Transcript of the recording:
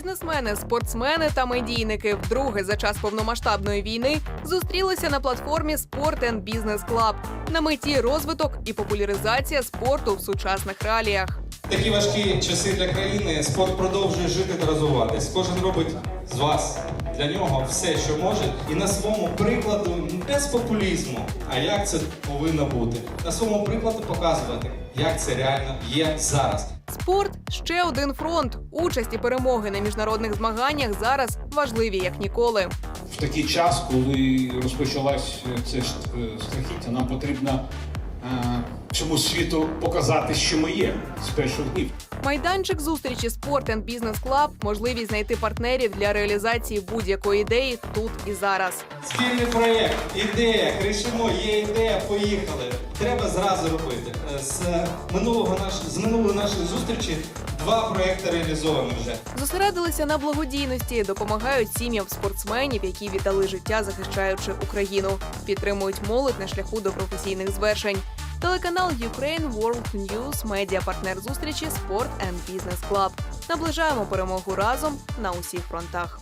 Бізнесмени, спортсмени та медійники вдруге за час повномасштабної війни зустрілися на платформі Sport and Business Club. На меті розвиток і популяризація спорту в сучасних реаліях. Такі важкі часи для країни. Спорт продовжує жити та розвиватись. Кожен робить з вас для нього все, що може, і на своєму прикладу без популізму. А як це повинно бути? На своєму прикладу показувати, як це реально є зараз. Спорт ще один фронт. Участь і перемоги на міжнародних змаганнях зараз важливі як ніколи. в такий час, коли розпочалась це е, страхіття, нам потрібно е, всьому світу показати, що ми є з перших днів. Майданчик зустрічі Sport and Business Club – можливість знайти партнерів для реалізації будь-якої ідеї тут і зараз. Спільний проєкт, ідея, кричимо, є ідея, поїхали. Треба зразу робити. Е, З минулого наш з минулої нашої зустрічі два проєкти реалізовані вже. Зосередилися на благодійності, допомагають сім'ям спортсменів, які віддали життя, захищаючи Україну, підтримують молодь на шляху до професійних звершень. Телеканал Ukraine World News – медіа-партнер зустрічі Sport and Business Club. Наближаємо перемогу разом на усіх фронтах.